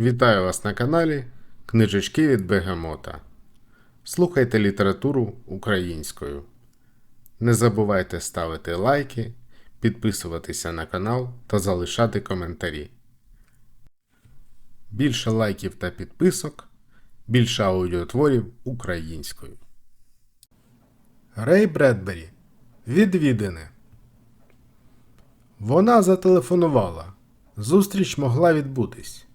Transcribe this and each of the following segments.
Вітаю вас на каналі Книжечки від Бегемота. Слухайте літературу українською. Не забувайте ставити лайки, підписуватися на канал та залишати коментарі. Більше лайків та підписок, більше аудіотворів українською. Рей Бредбері. Відвідини. Вона зателефонувала. Зустріч могла відбутись.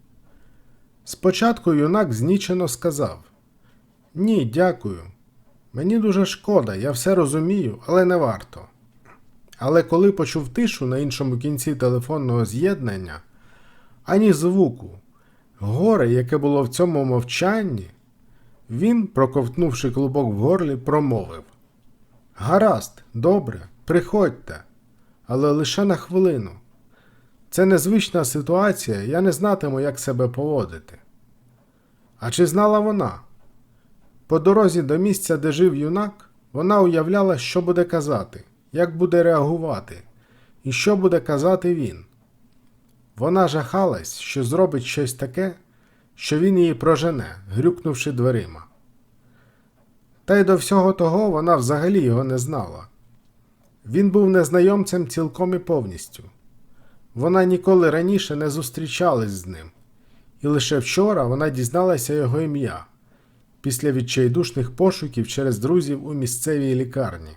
Спочатку юнак знічено сказав: Ні, дякую. Мені дуже шкода, я все розумію, але не варто. Але коли почув тишу на іншому кінці телефонного з'єднання, ані звуку, горе, яке було в цьому мовчанні, він, проковтнувши клубок в горлі, промовив: Гаразд, добре, приходьте, але лише на хвилину. Це незвична ситуація, я не знатиму, як себе поводити. А чи знала вона? По дорозі до місця, де жив юнак, вона уявляла, що буде казати, як буде реагувати, і що буде казати він. Вона жахалась, що зробить щось таке, що він її прожене, грюкнувши дверима. Та й до всього того вона взагалі його не знала. Він був незнайомцем цілком і повністю. Вона ніколи раніше не зустрічалась з ним, і лише вчора вона дізналася його ім'я після відчайдушних пошуків через друзів у місцевій лікарні.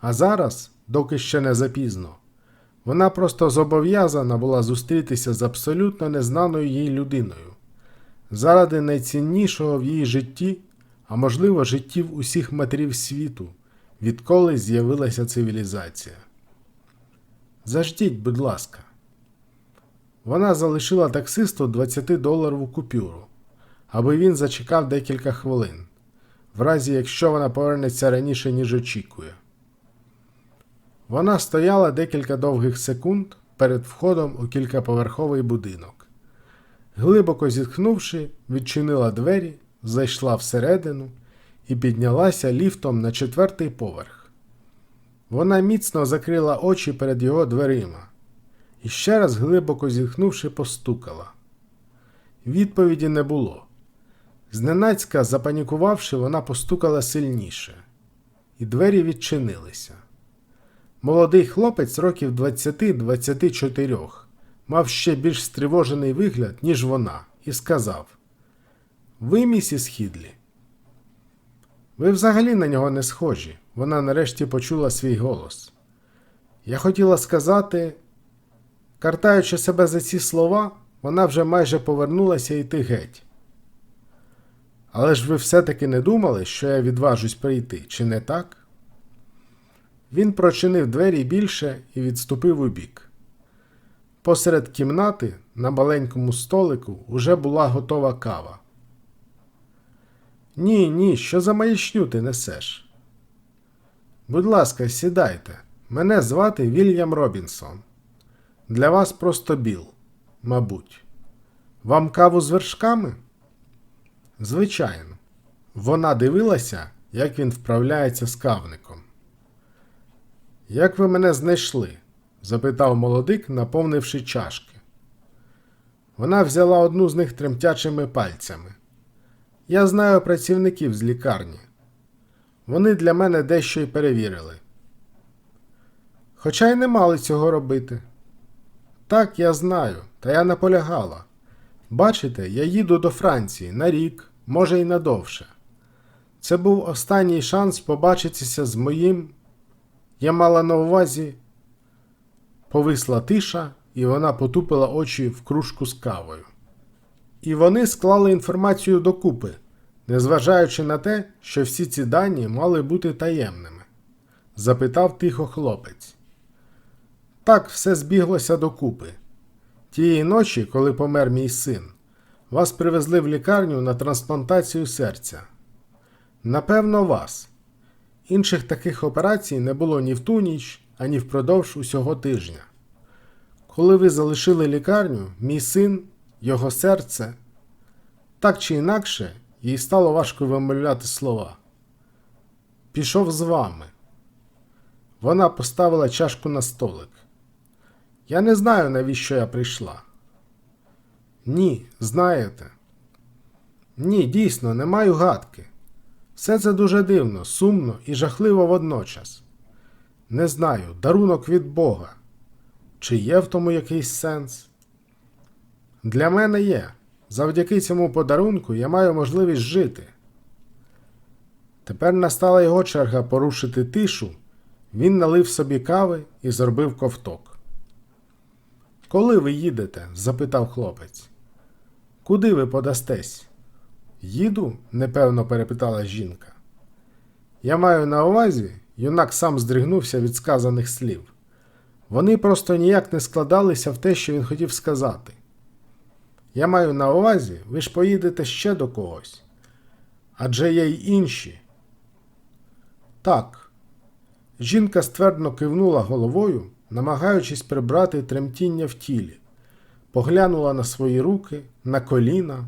А зараз, доки ще не запізно, вона просто зобов'язана була зустрітися з абсолютно незнаною їй людиною заради найціннішого в її житті, а можливо, життів усіх матерів світу, відколи з'явилася цивілізація. Заждіть, будь ласка. Вона залишила таксисту 20-доларову купюру, аби він зачекав декілька хвилин, в разі якщо вона повернеться раніше, ніж очікує. Вона стояла декілька довгих секунд перед входом у кількаповерховий будинок. Глибоко зітхнувши, відчинила двері, зайшла всередину і піднялася ліфтом на четвертий поверх. Вона міцно закрила очі перед його дверима і ще раз глибоко зітхнувши, постукала. Відповіді не було. Зненацька, запанікувавши, вона постукала сильніше, і двері відчинилися. Молодий хлопець років 20-24 мав ще більш стривожений вигляд, ніж вона, і сказав: Ви, місіс Хідлі. Ви взагалі на нього не схожі. Вона нарешті почула свій голос. Я хотіла сказати, картаючи себе за ці слова, вона вже майже повернулася йти геть. Але ж ви все-таки не думали, що я відважусь прийти, чи не так? Він прочинив двері більше і відступив у бік. Посеред кімнати на маленькому столику уже була готова кава. Ні, ні, що за маячню ти несеш? Будь ласка, сідайте. Мене звати Вільям Робінсон. Для вас просто Біл, мабуть. Вам каву з вершками? Звичайно. Вона дивилася, як він вправляється з кавником. Як ви мене знайшли? запитав молодик, наповнивши чашки. Вона взяла одну з них тремтячими пальцями. Я знаю працівників з лікарні. Вони для мене дещо й перевірили. Хоча й не мали цього робити. Так, я знаю, та я наполягала. Бачите, я їду до Франції на рік, може й надовше. Це був останній шанс побачитися з моїм. Я мала на увазі. Повисла тиша, і вона потупила очі в кружку з кавою. І вони склали інформацію докупи, незважаючи на те, що всі ці дані мали бути таємними? запитав тихо хлопець. Так все збіглося докупи. Тієї ночі, коли помер мій син, вас привезли в лікарню на трансплантацію серця. Напевно, вас. Інших таких операцій не було ні в ту ніч, ані впродовж усього тижня. Коли ви залишили лікарню, мій син, його серце, так чи інакше, їй стало важко вимовляти слова. Пішов з вами. Вона поставила чашку на столик. Я не знаю, навіщо я прийшла. Ні, знаєте. Ні, дійсно, не маю гадки. Все це дуже дивно, сумно і жахливо водночас. Не знаю, дарунок від Бога. Чи є в тому якийсь сенс? Для мене є. Завдяки цьому подарунку я маю можливість жити. Тепер настала його черга порушити тишу. Він налив собі кави і зробив ковток. Коли ви їдете? запитав хлопець. Куди ви подастесь? Їду? непевно перепитала жінка. Я маю на увазі, юнак сам здригнувся від сказаних слів. Вони просто ніяк не складалися в те, що він хотів сказати. Я маю на увазі, ви ж поїдете ще до когось. Адже є й інші. Так. Жінка ствердно кивнула головою, намагаючись прибрати тремтіння в тілі, поглянула на свої руки, на коліна,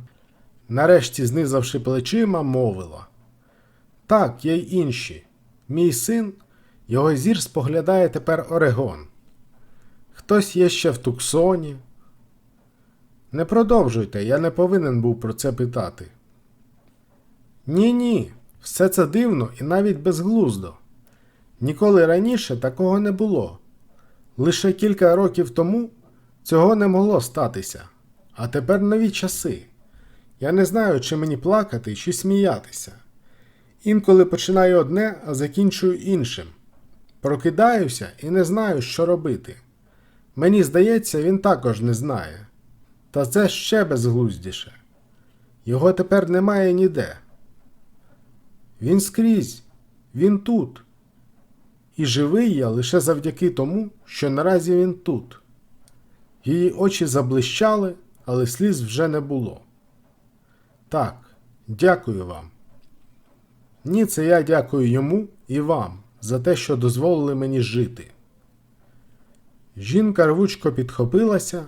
нарешті, знизавши плечима, мовила. Так, є й інші. Мій син, його зір споглядає тепер Орегон. Хтось є ще в Туксоні. Не продовжуйте, я не повинен був про це питати. Ні, ні, все це дивно і навіть безглуздо. Ніколи раніше такого не було. Лише кілька років тому цього не могло статися, а тепер нові часи. Я не знаю, чи мені плакати, чи сміятися. Інколи починаю одне, а закінчую іншим. Прокидаюся і не знаю, що робити. Мені здається, він також не знає. Та це ще безглуздіше. Його тепер немає ніде. Він скрізь, він тут. І живий я лише завдяки тому, що наразі він тут. Її очі заблищали, але сліз вже не було. Так, дякую вам. Ні, це я дякую йому і вам за те, що дозволили мені жити. Жінка рвучко підхопилася,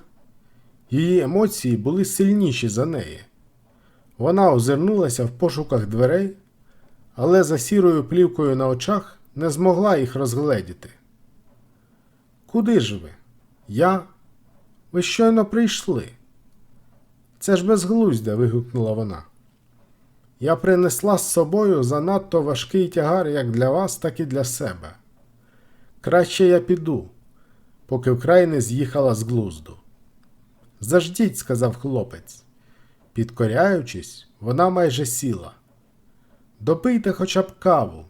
її емоції були сильніші за неї. Вона озирнулася в пошуках дверей, але за сірою плівкою на очах не змогла їх розгледіти. Куди ж ви? Я? Ви щойно прийшли. Це ж безглуздя. вигукнула вона. Я принесла з собою занадто важкий тягар як для вас, так і для себе. Краще я піду, поки вкрай не з'їхала з глузду. Заждіть, сказав хлопець. Підкоряючись, вона майже сіла. Допийте хоча б каву.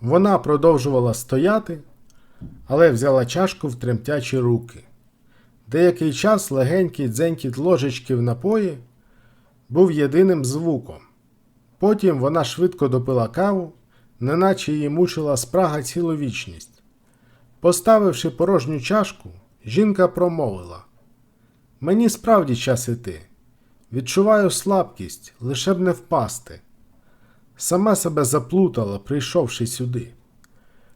Вона продовжувала стояти, але взяла чашку в тремтячі руки. Деякий час легенький дзенькіт ложечки в напої був єдиним звуком. Потім вона швидко допила каву, неначе її мучила спрага цілу вічність. Поставивши порожню чашку, жінка промовила: Мені справді час іти. Відчуваю слабкість, лише б не впасти. Сама себе заплутала, прийшовши сюди.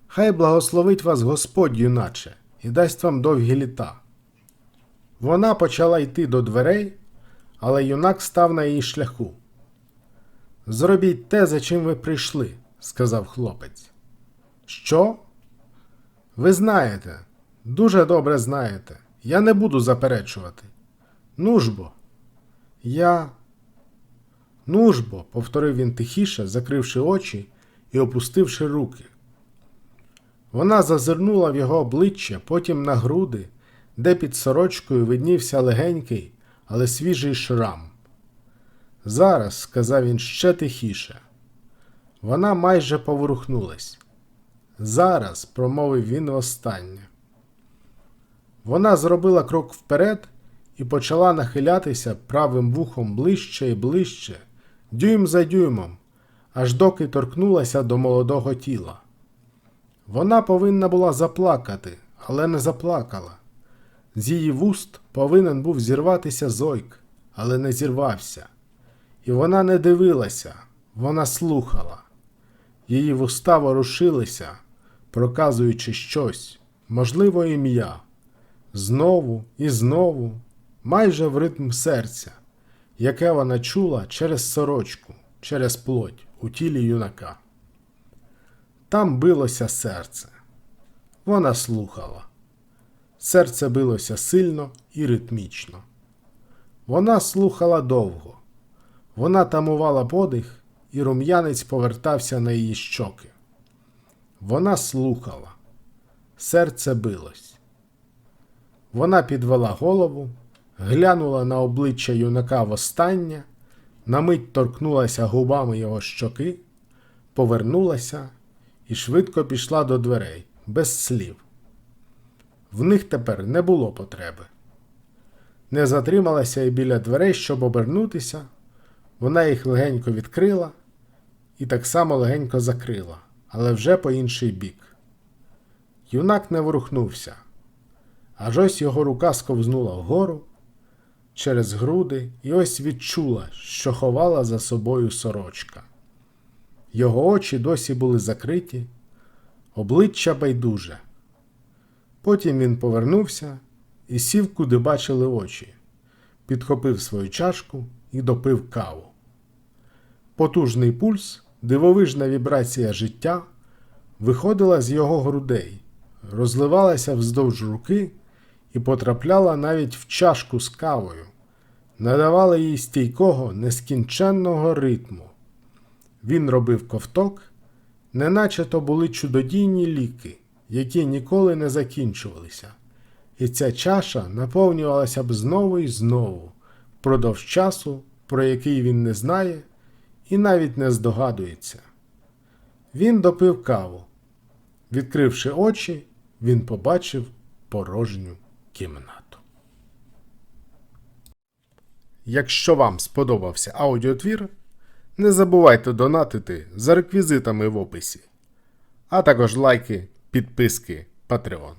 Хай благословить вас Господь, юначе, і дасть вам довгі літа. Вона почала йти до дверей, але юнак став на її шляху. Зробіть те, за чим ви прийшли, сказав хлопець. Що? Ви знаєте, дуже добре знаєте. Я не буду заперечувати. Ну ж бо, я. Ну ж бо, повторив він тихіше, закривши очі і опустивши руки. Вона зазирнула в його обличчя, потім на груди, де під сорочкою виднівся легенький, але свіжий шрам. Зараз, сказав він ще тихіше. Вона майже поворухнулась. Зараз, промовив він востаннє. Вона зробила крок вперед і почала нахилятися правим вухом ближче і ближче, дюйм за дюймом, аж доки торкнулася до молодого тіла. Вона повинна була заплакати, але не заплакала. З її вуст повинен був зірватися зойк, але не зірвався. І вона не дивилася, вона слухала. Її вуста ворушилися, проказуючи щось, можливо, ім'я. Знову і знову, майже в ритм серця, яке вона чула через сорочку, через плоть у тілі юнака. Там билося серце. Вона слухала. Серце билося сильно і ритмічно. Вона слухала довго. Вона тамувала подих, і рум'янець повертався на її щоки. Вона слухала. Серце билось. Вона підвела голову, глянула на обличчя юнака востаннє, на мить торкнулася губами його щоки, повернулася і швидко пішла до дверей, без слів. В них тепер не було потреби. Не затрималася і біля дверей, щоб обернутися, вона їх легенько відкрила і так само легенько закрила, але вже по інший бік. Юнак не ворухнувся, аж ось його рука сковзнула вгору через груди і ось відчула, що ховала за собою сорочка. Його очі досі були закриті, обличчя байдуже. Потім він повернувся і сів, куди бачили очі, підхопив свою чашку і допив каву. Потужний пульс, дивовижна вібрація життя виходила з його грудей, розливалася вздовж руки і потрапляла навіть в чашку з кавою, надавала їй стійкого, нескінченного ритму. Він робив ковток, неначе то були чудодійні ліки, які ніколи не закінчувалися, і ця чаша наповнювалася б знову і знову, впродовж часу, про який він не знає і навіть не здогадується. Він допив каву. Відкривши очі, він побачив порожню кімнату. Якщо вам сподобався аудіотвір, не забувайте донатити за реквізитами в описі, а також лайки, підписки, Patreon.